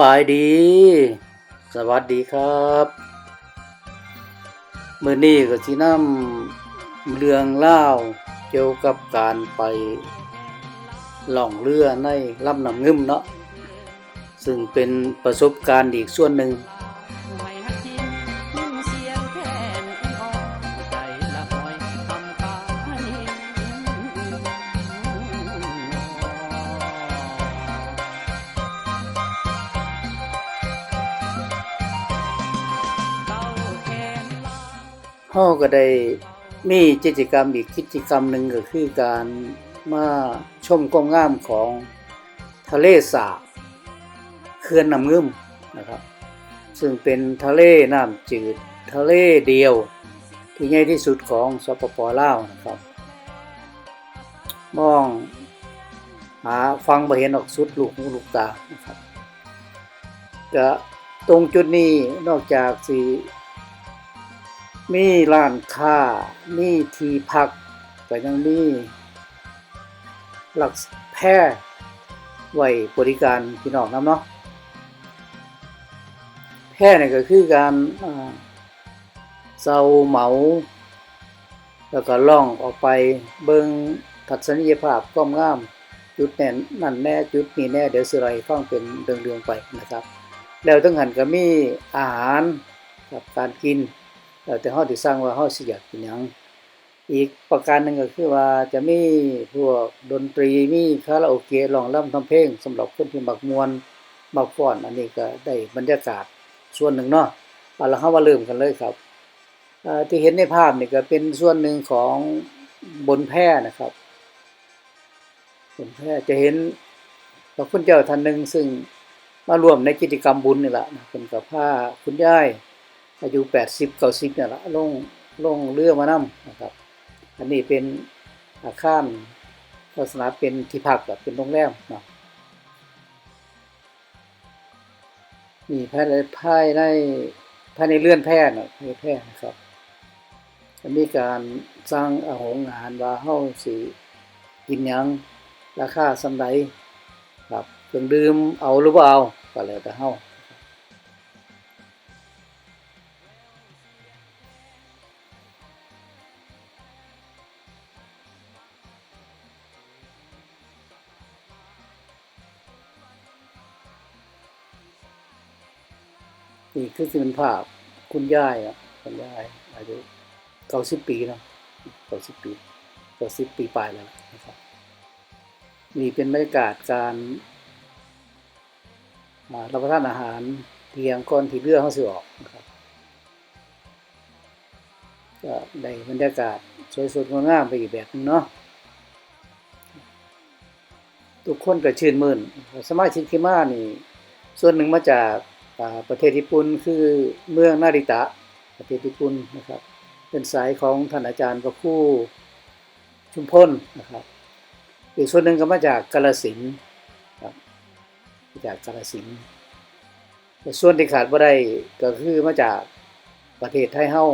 สบายดี สวัสดีครับเมื่อนี้ก็สินำเรื่องเล่าเกี่ยวกับการไปล่องเรือในลำน้ำงึมเนาะซึ่งเป็นประสบการณ์อีกส่วนหนึ่งาก็ได้มีกิจกรรมอีกกิจกรรมหนึ่งก็คือการมาชมความงามของทะเลสาบเขื่อนน้ำงึมนะครับ ซึ่งเป็นทะเลน้ำจืดทะเลเดียวที่ใหญ่ที่สุดของสปปลาวนะครับมองหาฟังบ่เห็นออกสุดลูกหูลูกตานะครับก็ตรงจุดนี้นอกจากสิ มีร้านค้า มีที่พักก็ยังมีหลักแพร่ไว้บริการพี่น้องนํเนาะแพร่นี่ก็คือการอ่าเซาเหมา แล้วก็ล่องออกไปเบิงทัศนียภาพความงาม จุดแน่นนั่นแน่จุดนี้แน่ เดี๋ยวสิไรฟังเป็นเรื่องๆไปนะครับ แล้วทั้งหันก็มีอาหารกับการกิน แล้วแต่เฮาสิสั่งว่าเฮาสิอยากกินหยังอีกประการหนึ่งก็คือว่าจะมีพวกดนตรีมีคาราโอเกะร้องรำทำเพลงสำหรับคนที่มักมวนมักฟ้อน อันนี้ก็ได้บรรยากาศส่วนหนึ่งเนาะเอาละเฮามาเริ่มกันเลยครับที่เห็นในภาพนี่ก็เป็นส่วนหนึ่งของบนแพนะครับบนแพจะเห็นพระคุณเจ้าท่านหนึ่งซึ่งมาร่วมในกิจกรรมบุญนี่แหละนะเป็นกับผ้าคุณยาย อายุ80 90เนี่ยละลงลงเรือมานํนะครับ อันนี้เป็นอาคารลักษณะเป็นที่พักแบบเป็นโรงแรมนะนี่ภายในภายในภายในเรือนแพ้นะภายในแพ้นะครับจะมีการสร้างอาหงอาหารว่าเฮาสิกินยังราคาส่าใดครับเครื่องดื่มเอาหรือบ่เอาก็แล้วแต่เฮา คือสิเป็นภาพคุณย่ายอะคุณย่ายอายุเก้าสิบปีเนาะเก้าสิบปีเก้าสิบปีปลายแล้วนะครับนี่เป็นบรรยากาศการมารับประทานอาหารเทียงก่อนที่เรือเขาสิออกนะครับก็ได้บรรยากาศสวยสดงดงามไปอีกแบบหนึงเนาะทุกคนก็ชื่นมื่นสมาชิกที่มานี่ ส่วนหนึ่งมาจาก ประเทศญี่ปุ่นคือเมืองนาริตะ ประเทศญี่ปุ่นนะครับ เป็นสายของท่านอาจารย์พระคู่ชุมพลนะครับ อีกส่วนหนึ่งก็มาจากกาฬสินครับมาจากกาฬสินส่วนที่ขาดบ่ได้ก็คือมาจากประเทศไทยเฮา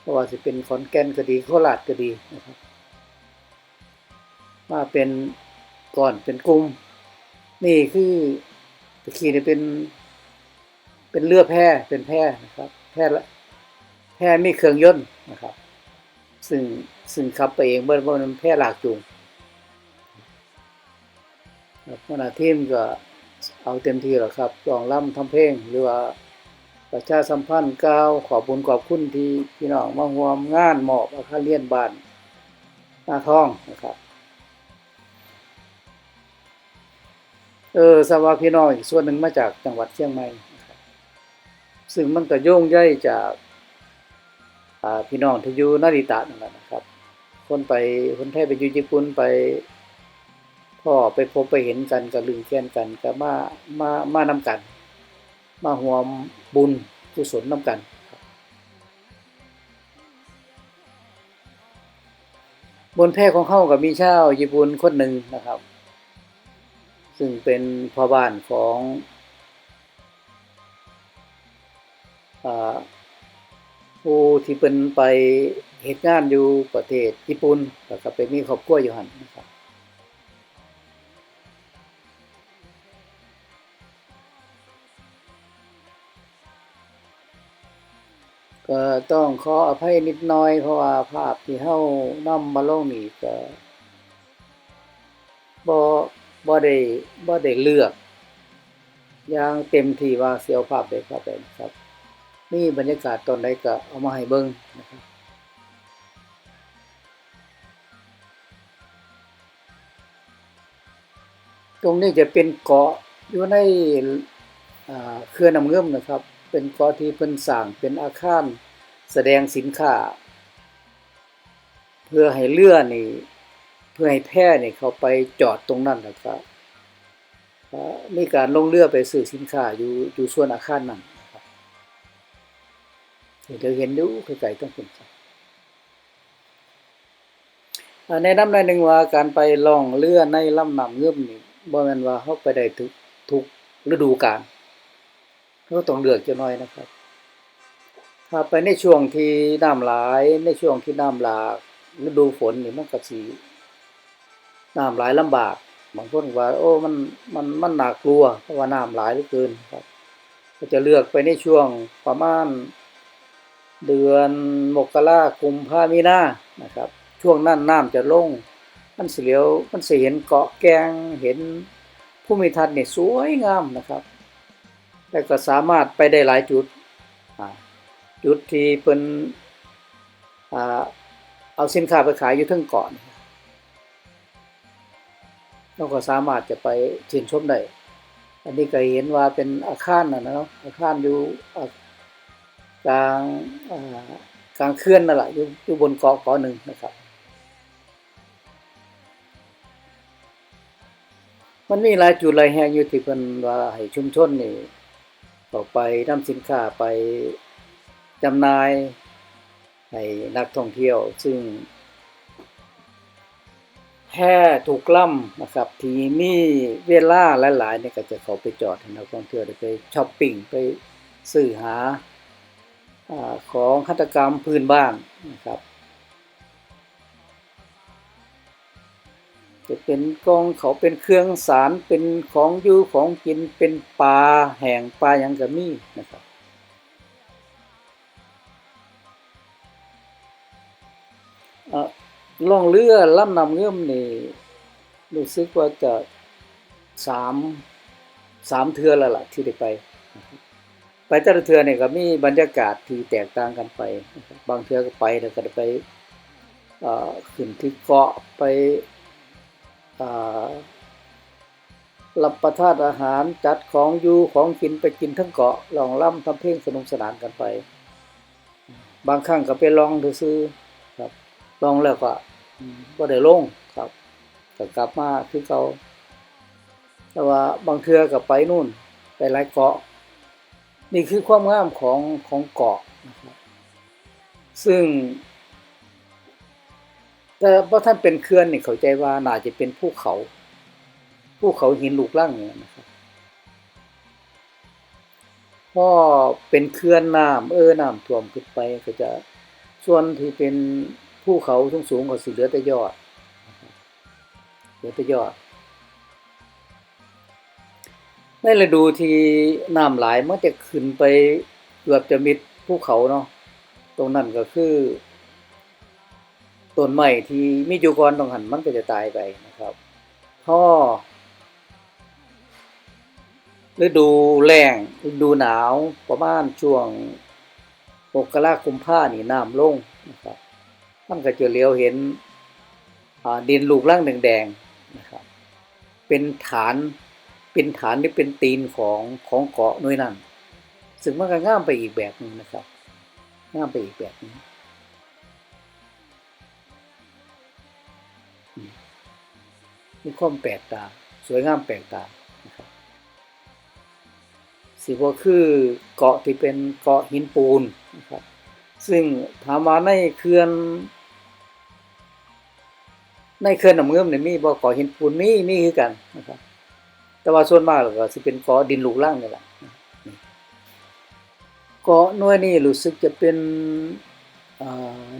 เพราะว่าสิเป็นขอนแก่นก็ดีโคราชก็ดีนะครับมาเป็นก่อนเป็นกลุ่มนี่คือตะกี้นี่ยเป็น เป็นเรือแพเป็นแพนะครับ แพละแพมีเครื่องยนต์นะครับ ซึ่งซึ่งขับไปเองเมื่อเมื่อมันแพหลากจูงครับขณะทีมก็เอาเต็มที่แล้วครับร้องร่ำทำเพลงหรือว่าประชาสัมพันธ์กล่าวขอบุญขอบคุณที่พี่น้องมาร่วมงานหมอบอาคาเรียนบ้านหน้าท้องนะครับเออสวาพี่น้องอีกส่วนหนึ่งมาจากจังหวัดเชียงใหม่ ซึ่งมันก็โยงใยจากพี่น้องที่อยู่นาริตะนั่นแหละนะครับ คนไปคนไทยไปอยู่ญี่ปุ่นไปพ่อไปพบไปเห็นกันก็ลึงแค้นกันก็มามามานํกัน มาห่วมบุญกุศลนํกันบนแพของเขาก็มีชาวญี่ปุ่นคนหนึ่งนะครับ ซึ่งเป็นพ่อบ้านของ ผู้ที่เป็นไปเหตุงานอยู่ประเทศญี่ปุ่นแล้วก็ไปมีครอบครัวอยู่หันนะครับก็ต้องขออภัยนิดน้อยเพราะว่าภาพที่เฮานำมาลงนี่ก็บ่บ่ได้บ่ได้เลือก อย่างเต็มที่ว่าเสียวภาพใดภาพใดครับ นี่บรรยากาศตอนใดก็เอามาให้เบิ่งนะครับตรงนี้จะเป็นเกาะอยู่ในอ่าเขื่อนน้ำเงิมนะครับ เป็นเกาะที่เพิ่นสร้างเป็นอาคารแสดงสินค้า เพื่อให้เรือนี่เพื่อให้แพนี่เขาไปจอดตรงนั้นนะครับอ่ามีการลงเรือไปซื้อสินค้าอยู่อยู่ส่วนอาคารนั้น นะครับเดี๋ยวเห็นอยู่ไกลๆต้องเป็นครับอ่าแนะนำหน่อยหนึ่งว่าการไปล่องเรือในลำน้ำเงิมนี่บ่แม่นว่าเฮาไปได้ทุกทุกฤดูกาลเราต้องเลือกจักหน่อยนะครับ ถ้าไปในช่วงที่น้ำหลายในช่วงที่น้ำหลากฤดูฝนนี่มันก็สิน้ำหลายลำบากบางคนว่า โอ้มันมันมันน่ากลัวเพราะว่าน้ำหลายเหลือเกินครับ ก็จะเลือกไปในช่วงประมาณ เดือนมกราคมพามีนานะครับ ช่วงนั้นน้ำจะลง มันเหลียวมันเสิเห็นเกาะแกงเห็นภูมิทัศน์นี่ยสวยงามนะครับแล้วก็สามารถไปได้หลายจุด จุดที่เพิ่นอเอาสินค้าไปขายอยู่ทั้งเกาะนี่เราก็สามารถจะไปชื่นชมได้ อันนี้ก็เห็นว่าเป็นอาคารนะเนาะอาคารอยู่ กลางกลางเขื่อนนั่นแหละอยู่อยู่บนเกาะเกาะหนึ่งนะครับ มันมีหลายจุดหลายแห่งอยู่ที่เพิ่นว่าให้ชุมชนนี่เข้าไปนำสินค้าไปจำหน่ายให้นักท่องเที่ยว ซึ่งแพร่ถูกล่ำนะครับ ที่มีเวลาหลายๆเนี่ยก็จะเขาไปจอดให้นักท่องเที่ยวได้ไปช้อปปิ้งไปซื้อหา ของหัตกรรมพื้นบ้านนะครับ จะเป็นกองเขาเป็นเครื่องสารเป็นของอยู่ของกินเป็นปลาแห้งปลาหยังก็มีนะครับล่องเรือลำนำเงื่อมนี่รู้สึกว่าจะสามสามเทือแล้วล่ะที่ได้ไป ไปแต่ละเทือเนี่ยก็มีบรรยากาศที่แตกต่างกันไป บางเทือก็ไปแล้วก็ไปขึ้นที่เกาะไปรับประทานอาหารจัดของอยู่ของกินไปกินทั้งเกาะลองล่ำทำเพลงสนุกสนานกันไป บางครั้งก็ไปลองซื้อครับลองแล้วก็อืมบ่ได้ลงครับก็กลับมาคือเก่าแต่ว่าบางเทือก็ไปนู่น ไปหลายเกาะ นี่คือความงามของของเกาะนะครับซึ่ง แต่พอท่านเป็นเขื่อนนี่เข้าใจว่าน่าจะเป็นภูเขาภูเขาหินลูกล่างเนี่ยนะครับพอเป็นเขื่อนน้ำเออน้ำท่วมขึ้นไปก็จะส่วนที่เป็นภูเขาสูงๆก็สิเหลือแต่ยอดเหลือแต่ยอด ในฤดูที่น้ำหลายมันจะขึ้นไปเกือบจะมิดภูเขาเนาะตรงนั้นก็คือต้นไม้ที่มีอยู่ก่อนตรงหันมันก็จะตายไปนะครับพอฤดูแล้งฤดูหนาวประมาณช่วงมกราคมพานี่น้ำลงนะครับมันก็จะเลี้ยวเห็นดินลูกร่างแดงๆนะครับเป็นฐาน เป็นฐานที่เป็นตีนของของเกาะน่วยนั้นซึ่งมันก็ง่ามไปอีกแบบหนึงนะครับง่ามไปอีกแบบนึงมีความแปลกตา สวยงามแปลกตานะครับสิบ่คือเกาะที่เป็นเกาะหินปูนนะครับ ซึ่งถามว่าในเขื่อนในเขื่อนน้ำเงื่อมเนี่ยมีบ่เกาะหินปูนมีมีคือกันนะครับ แต่ว่าส่วนมากก็สิเป็นเกาะดินลูกล่างนี่แหละเกาะหน่วยนี้รู้สึกจะเป็น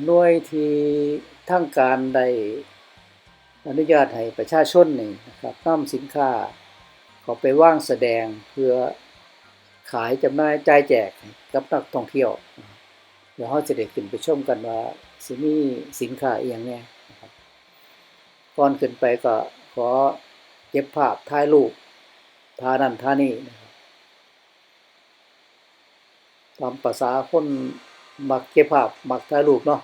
หน่วยที่ทางการได้อนุญาตให้ประชาชนนี่นะครับนำสินค้าเขาไปว่างแสดงเพื่อขายจำหน่ายจ่ายแจกกับนักท่องเที่ยว เดี๋ยวเราจะได้ขึ้นไปชมกันว่าสิมีสินค้าเอียงแหน่ก่อนขึ้นไปก็ขอเก็บภาพถ่ายรูป ท่านั่นท่านี้นะครับตามภาษาคนมักเก็บภาพมักถ่ายรูปเนาะ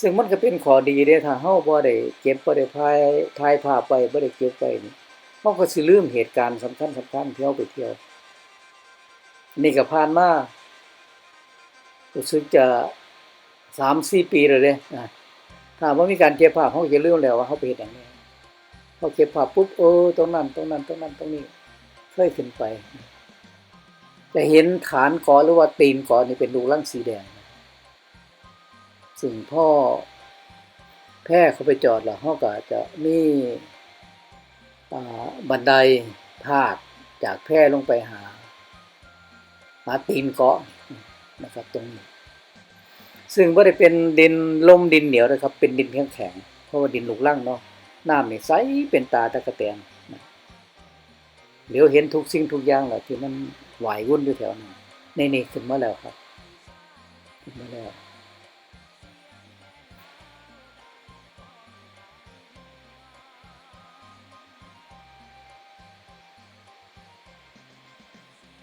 ซึ่งมันก็เป็นข้อดีเด้ถ้าเฮาบ่ได้เก็บบ่ได้ถ่ายถ่ายภาพไว้บ่ได้เก็บไว้นี่เฮาก็สิลืมเหตุการณ์สำคัญๆที่เฮาไปเที่ยว นี่ก็ผ่านมารู้สึกจะ3-4ปีแล้วเด้นะถ้าบ่มีการเก็บภาพเฮาก็จะลืมแล้วว่าเฮาไปเฮ็ดหยังแหน่ พอเก็บภาพปุ๊บเออตรงนั้นตรงนั้นตรงนั้นตรงนี้เคยขึ้นไป จะเห็นฐานกาะหรือว่าตีนกาะนี่เป็นรูรังสีแดงซึ่งพ่อแพร่เขาไปจอดแล้วเขาก็จะมีอ่บันไดพาดจากแพร่ลงไปหาหาตีนเกาะนะครับตรงนี้ ซึ่งไม่ได้เป็นดินลมดินเหนียวนะครับ เป็นดินแข็งแข็งเพราะว่าดินลูกล่างเนาะ น้ำนี่ใสเป็นตาตะกะแตนเดี๋ยวเห็นทุกสิ่งทุกอย่างแหละที่มันไหววุ่นอยู่แถวนั้นนี่นี่ขึ้นมาแล้วครับขึ้นมาแล้ว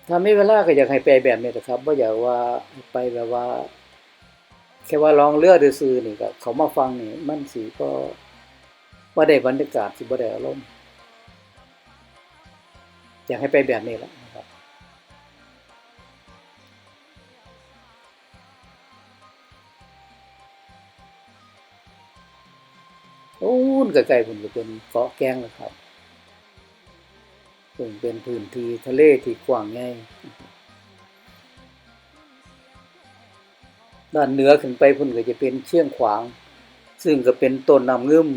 ถ้ามีเวลาก็อยากให้ไปแบบนี้นะครับว่าอย่าว่าไปแบบว่า แค่ว่าลองเลือดซื่อนี่ก็เขามาฟังนี่มันสิก็ ว่าได้บรรยากาศสิบ่ได้อารมณ์อยากให้ไปแบบนี้แหละนะครับ โอ้นไกลๆผมก็เป็นเกาะแก้งนะครับซึ่งเป็นพื้นที่ทะเลที่กว้างใหญ่ด้านเหนือขึ้นไปพุ่นก็จะเป็นเชียงขวาง ซึ่งก็เป็นต้นน้ำงึม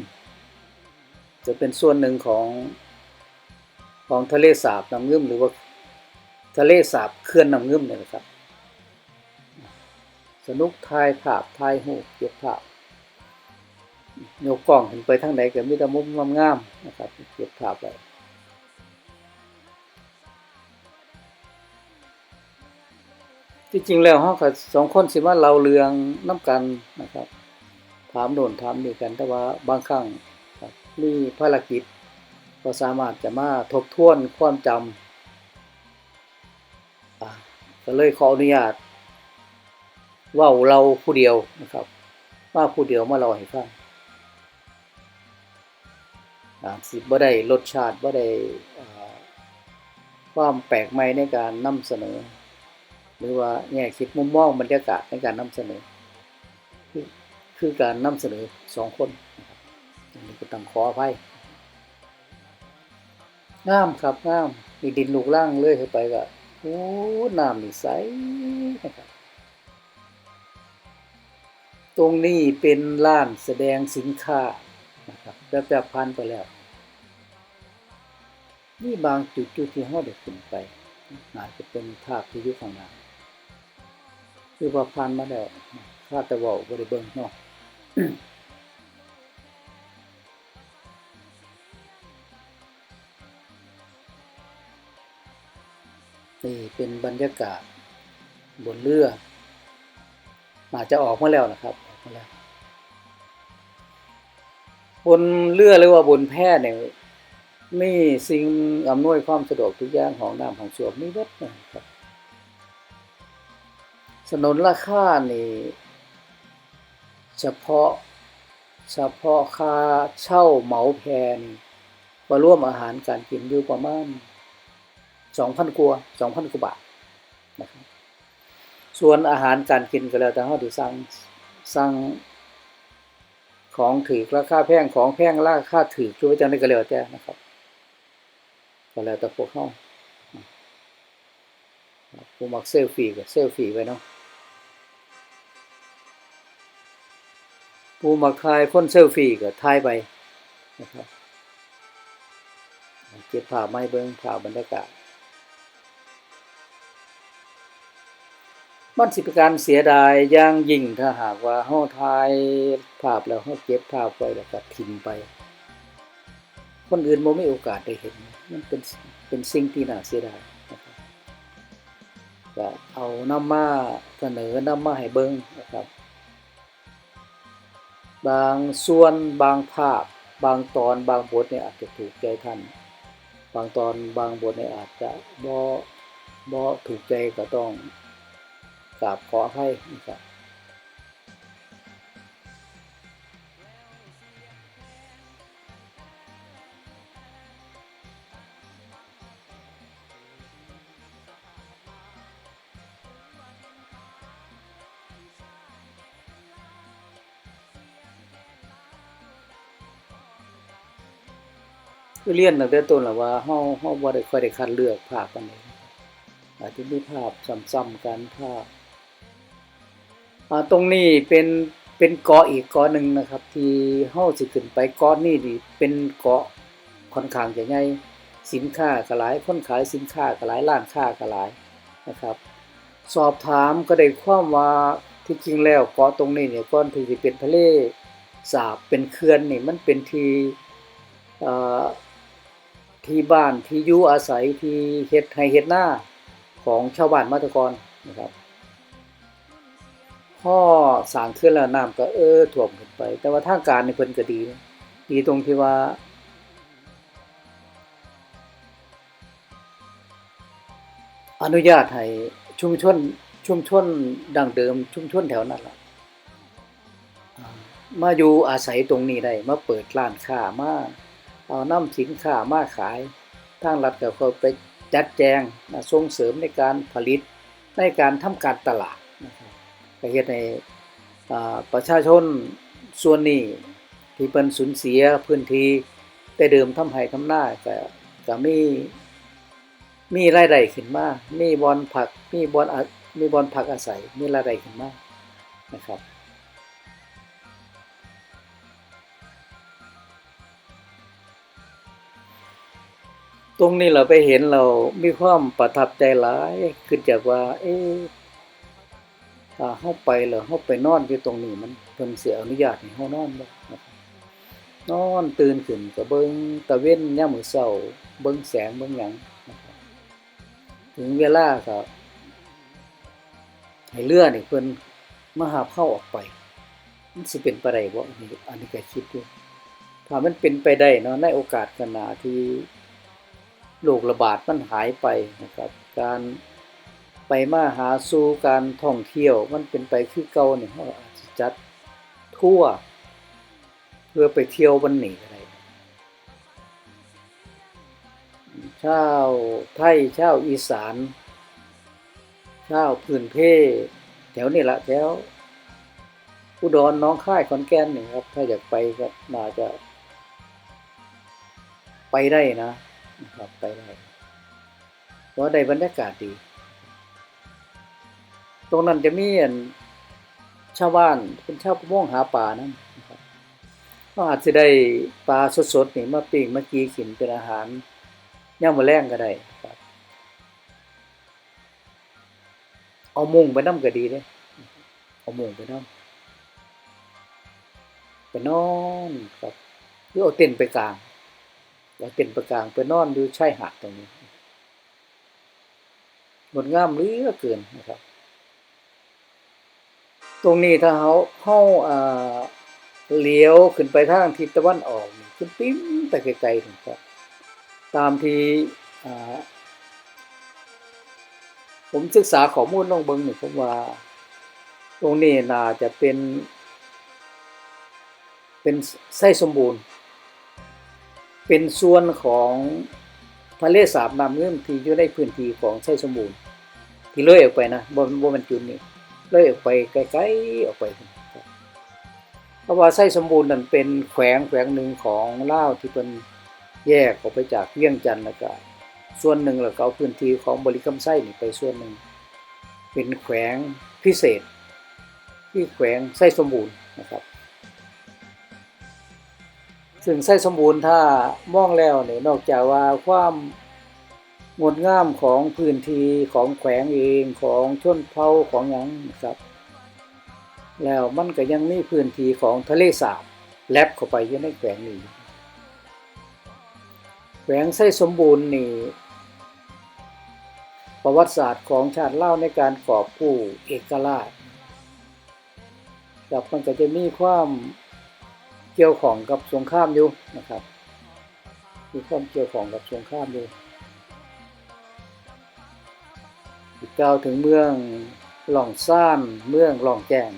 จะเป็นส่วนหนึ่งของของทะเลสาบน้ำงึมหรือว่าทะเลสาบเขื่อนน้ำงึมเนี่ยนะครับ สนุกทายภาพทายหูเก็บภาพยกกล้องขึ้นไปทางไหนก็มีแต่มุมงามๆนะครับเก็บภาพไว้ที่จริงแล้วเฮาก็สองคนสิมาเล่าเรื่องนํกันนะครับ ถามโน่นถามนี่กัน แต่ว่าบางครั้ง มีภารกิจ ก็สามารถจะมาทบทวนความจำก็เลยขออนุญาตว้าเราผู้เดียวนะครับ ว่าผู้เดียวมาเล่าให้ฟังสิบ่ได้รสชาติบ่ได้ความแปลกใหม่ในการนำเสนอ หรือว่าแง่คิดมุมมองบรรยากาศในการนำเสนอ คือคือการนำเสนอสองคน ก็ต้องขออภัยงามครับงามมีดินลูกล่างเลื่อยเข้าไปก็โอ้น้ำนี่ใสนะครับ ตรงนี้เป็นร้านแสดงสินค้านะครับแบบแบบพันไปแล้วนี่บางจุดจุดที่เราได้ขึ้นไปอาจจะเป็นภาพที่ยู่ข้างน้าคือว่าผ่านมาแล้วคาดแต่เว่าบ่ได้เบิงเนาะ นี่เป็นบรรยากาศ บนเรืออาจจะออกมาแล้วนะครับออกมาแล้วบนเรือหรือว่าบนแพเนี่ยมีสิ่งอำนวยความสะดวกทุกอย่างของน้ำของสวมมีเบิดนะครับสนนราคานี่เฉพาะเฉพาะค่าเช่าเหมาแพนี่มาร่วมอาหารการกินอยู่ประมาณ สองพันกว่าสองพันกว่าบาทนะครับส่วนอาหารการกินก็แล้วแต่เขาที่สั่งสั่งของถือราคาแพงของแพงราคาถือช่วยจังได้ก็แล้วแต่นะครับก็แล้วแต่พวกเขาผู้มักเซลฟี่ก็เซลฟี่ไว้เนาะผู้มักถ่ายคนเซลฟี่ก็ถ่ายไปนะครับเก็บภาพไม่เบิ่งภาพบรรยากาศ มันสิเป็นการเสียดายอย่างยิ่งถ้าหากว่าเฮาถ่ายภาพแล้วเฮาเก็บภาพไว้แล้วก็ทิ้งไป คนอื่นบ่มีโอกาสได้เห็น มันเป็นเป็นสิ่งที่น่าเสียดายนะครับก็เอานำมาเสนอนำมาให้เบิ่งนะครับ บางส่วนบางภาพ บางตอนบางบทเนี่ยอาจจะถูกใจท่าน บางตอนบางบทเนี่ยอาจจะบ่บ่ถูกใจก็ต้อง กราบขออภัยนะครับเรียนตั้งแต่ต้นแล้วว่าเฮาเฮาบ่ได้ค่อยได้คัดเลือกภาพปานใดอาจจะมีภาพซ้ำๆกันภาพ ตรงนี้เป็นเป็นเกาะอีกเกาะหนึ่งนะครับ ที่เฮาสิขึ้นไปเกาะนี้นี่เป็นเกาะค่อนข้างจะใหญ่สินค้าก็หลายคนขายสินค้าก็หลายร้านค้าก็หลายนะครับ สอบถามก็ได้ความว่าที่จริงแล้วเกาะตรงนี้เนี่ยก่อนที่สิเป็นทะเลสาบเป็นเขื่อนนี่มันเป็นที่ที่บ้านที่อยู่อาศัยที่เฮ็ดให้เฮ็ดหน้าของชาวบ้านมาตะกอนนะครับ พ่อสางขึ้นแล้วน้ำก็เออท่วมขึ้นไป แต่ว่าทางการในเพิ่นก็ดีนะดีตรงที่ว่า อนุญาตให้ชุมชนชุมชนดังเดิม ชุมชนแถวนั้นล่ะอ่ามาอยู่อาศัยตรงนี้ได้ มาเปิดร้านค้ามาเอาน้ำสินค้ามาขาย ทางรัฐก็เข้าไปจัดแจงส่งเสริมในการผลิตในการทำการตลาด ก็เฮ็ดให้ประชาชนส่วนนี้ที่เพิ่นสูญเสียพื้นที่แต่เดิมทำให้ทำนาก็ก็มีมีรายได้ขึ้นมา มีบอนผัก มีบอนมีบอนผักอาศัย มีรายได้ขึ้นมานะครับตรงนี้เราไปเห็นเรามีความประทับใจหลายคือจากว่า เอ๊ะ เฮาไปแล้วเฮาไปนอนอยู่ตรงนี้มันเพิ่นสิอนุญาตให้เฮานอนบ่นะครับนอนตื่นขึ้นก็เบิ่งตะเว้นยามมือเช้าเบิ่งแสงเบิ่งหยังถึงเวลาก็ให้เรือนี่เพิ่นมาหาเฮาออกไป มันสิเป็นไปได้บ่อันนี้อันนี้ก็คิดอยู่ถ้ามันเป็นไปได้เนาะในโอกาสข้างหน้าที่โรคระบาดมันหายไปนะครับ การ ไปมาหาสู่การท่องเที่ยวมันเป็นไปคือเก่าเนี่ยเราอาจจะจัดทั่วเพื่อไปเที่ยววันนี้ก็ได้ชาวไทยชาวอีสานชาวพื้นเพแถวนี้ละแถวอุดรน้องค่ายขอนแก่นนี่ครับ ถ้าอยากไปก็น่าจะ ไปได้นะนะครับไปได้เพราะได้บรรยากาศดี ตรงนั้นจะมีอันชาวบ้านเป็นชาวประมงหาปลานั่นก็อาจจะได้ปลาสดๆนี่มาปิ้งมากีกินเป็นอาหารย่ามมื้อแรงก็ได้ครับ เอามุงไปนำก็ดีเด้เอามุงไปนำไปนอนครับหรือเอาเต็นไปกลางแล้วเป็นไปกลางไปนอนอยู่ชายหาดตรงนี้งดงามเหลือเกินนะครับ ตรงนี้ถ้าเขาเข้าเลี้ยวขึ้นไปทางทิศตะวันออกขึ้นปิ้มไปไกลๆถึงครับ ตามที่ผมศึกษาข้อมูลลงเบิ่งนี่ผมว่า ตรงนี้น่าจะเป็น เป็นไส้สมบูรณ์ เป็นส่วนของทะเลสาบน้ำเงื่อมที่อยู่ในพื้นที่ของไส้สมบูรณ์ ที่เลื่อยออกไปนะบ่บ่แมันจุดนี้ เลยออกไปไกลๆออกไปเพราะว่าไส้สมบูรณ์นั่นเป็นแขวงแขวงหนึ่งของเลาที่เป็นแยกออกไปจากเวียงจันทน์แล้วก็ส่วนหนึ่งแล้วก็เอาพื้นที่ของบริกรรมไส้นี่ไปส่วนหนึ่ง เป็นแขวงพิเศษ ที่แขวงไส้สมบูรณ์นะครับซึ่งไส้สมบูรณ์ถ้ามองแล้วเนี่ยนอกจากว่าความ งดงามของพื้นที่ของแขวงเองของชนเผ่าของหยังนะครับ แล้วมันก็ยังมีพื้นที่ของทะเลสาบแลบเข้าไปอยู่ในแขวงนี้แขวงไส้สมบูรณ์นี่ประวัติศาสตร์ของชาติเล่าในการกอบกู้เอกราชกับมันก็จะมีความเกี่ยวของกับสงครามอยู่นะครับ มีความเกี่ยวของกับสงครามอยู่ กล่าวถึงเมืองหล่องซ่านเมืองหล่องแจง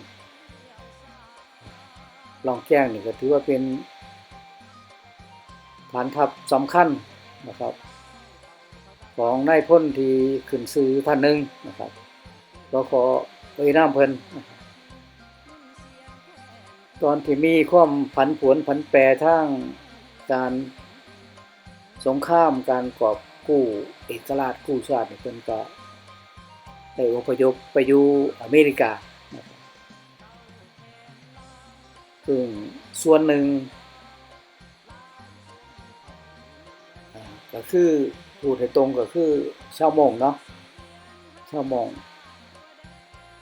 หล่องแจ้งนี่ก็ถือว่าเป็นฐานทัพสำคัญนะครับ ของนายพลที่ขึ้นซื้อท่านหนึ่งนะครับเราขอเอ่ยนามเพลินตอนที่มีความผันผวนผันแปรทางการสงครามการกอบกู้เอกราชกู้ชาตินี่เพิ่นก็ ได้อพยพไปอยู่อเมริกา ซึ่งส่วนหนึ่งก็คือพูดให้ตรงก็คือชาวมงเนาะชาวมง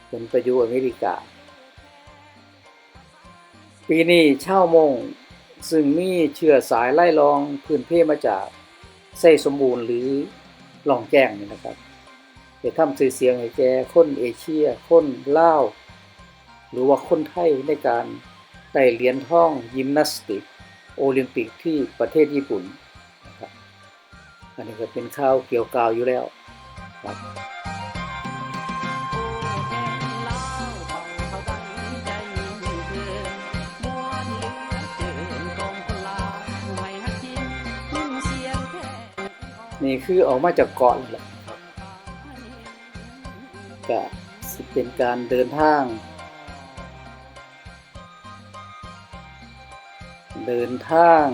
เป็นไปอยู่อเมริกา ปีนี้ชาวมงซึ่งมีเชื้อสายไล่ลองพื้นเพมาจากไส้สมบูรณ์หรือหลองแจ้งนี่นะครับ จะทำสื่อเสียงให้แกคนเอเชีย คนลาวหรือว่าคนไทยในการได้เหรียญทองยิมนาสติก โอลิมปิกที่ประเทศญี่ปุ่นนะครับอันนี้ก็เป็นข้าวเกี่ยวกาวอยู่แล้วครับนี่คือออกมาจากเกาะนั่แหละ ครับก็สิเป็นการเดินทาง เดินทาง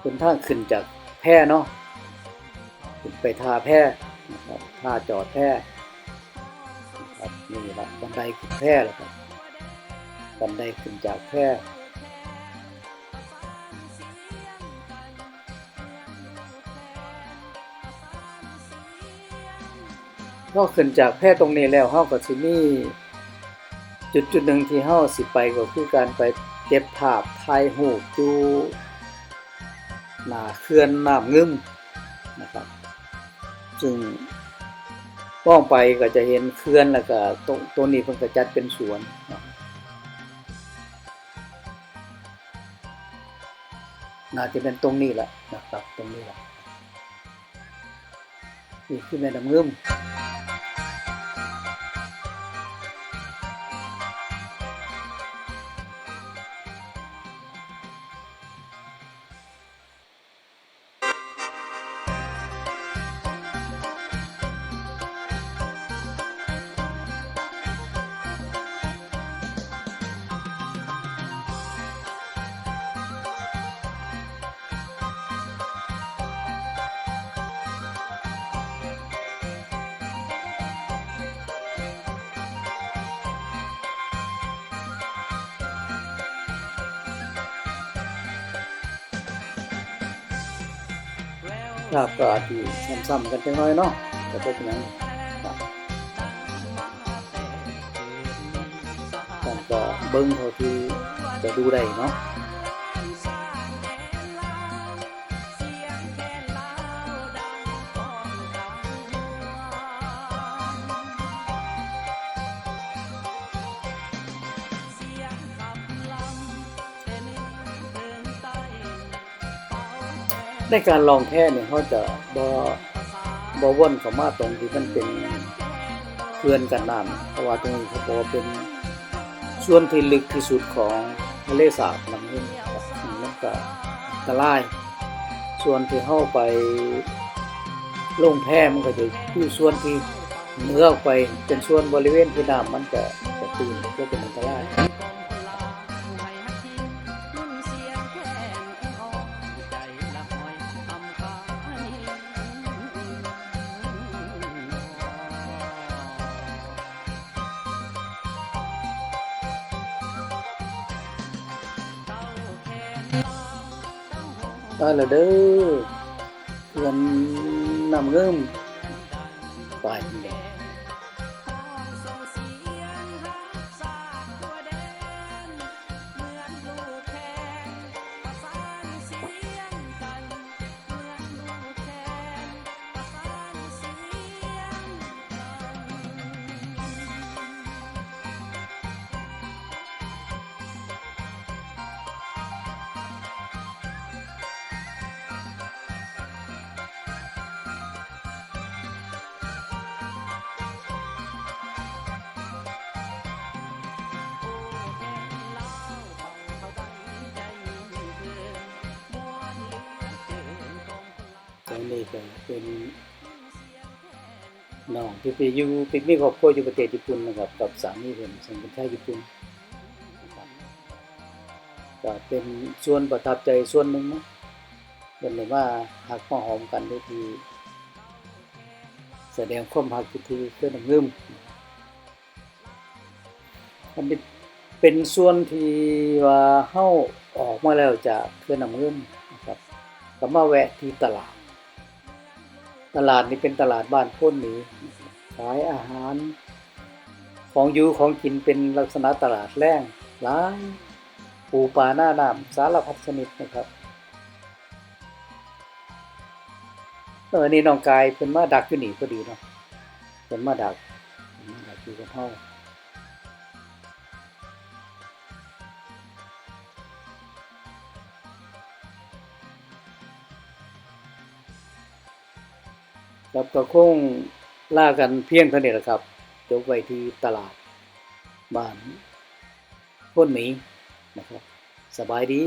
เดินทางขึ้นจากแพร่เนาะขึ้นไปทาแพร่นะครับทาจอดแพร่นะครับนี่แหละบันไดขึ้นแพร่แล้วครับบันไดขึ้นจากแพร่ ก็ขึ้นจากแพร่ตรงนี้แล้วเฮาก็สิมี จุดจุดหนึ่งที่เฮาสิไปก็คือการไปเก็บภาพถ่ายรูปอยู่หน้าเขื่อนน้ำงึมนะครับ ซึ่งมองไปก็จะเห็นเขื่อนแล้วก็ตรงตัวนี้เพิ่นก็จัดเป็นสวนนะน่าจะเป็นตรงนี้แหละนะครับ ตรงนี้แหละนี่คือแม่น้ำงึม ครับก็อาจจะซ้ำๆกันจังน้อยเนาะแต่พวกนั้นครับก็เบิ้งเท่าที่จะดูได้เนาะ ในการลองแพ้เนี่ยเขาจะบ่บ่วนเข้ามาตรงที่มันเป็นเขื่อนกันน้ำเพราะว่าตรงนี้เขาบอกว่าเป็นส่วนที่ลึกที่สุดของทะเลสาบน้ำนิ่ครับซึ่งมันก็อันตรายส่วนที่เข้าไปลงแพมันก็จะอยู่ส่วนที่เหนือออกไปเป็นส่วนบริเวณที่น้ำมันจะจะตื้นก็เป็นอันตราย อยละเด้อเพื่อนนำเงิมไปแดง อันนี้ก็เป็นน้องที่ไปอยู่ไปมีครอบครัวอยู่ประเทศญี่ปุ่นนะครับกับสามีเพิ่นซึ่งเป็นชาวญี่ปุ่นนะครับก็เป็นส่วนประทับใจส่วนหนึ่งเนะเป็นเลยว่าหักมาหอมกันด้วยทีแสดงความหักทีเพื่อนน้ำเงิมอันเป็นส่วนที่ว่าเฮาออกมาแล้วจากเพื่อนเงิมนะครับก็มาแวะที่ตลาด ตลาดนี้เป็นตลาดบ้านพ้นหนีขายอาหาร ของอยู่ของกินเป็นลักษณะตลาดแรงร้ายปูปลาหน้าน้ำสารพัดชนิดนะครับเออนี่น้องกายเป็นมาดักอยู่นี่พอดีเนาะเป็นมาดักมาดักอยู่กับเฮา ครับก็คงล่ากันเพียงเท่านี้แหละครับยกไว้ที่ตลาดบ้านพ้นหมีนะครับ สบายดี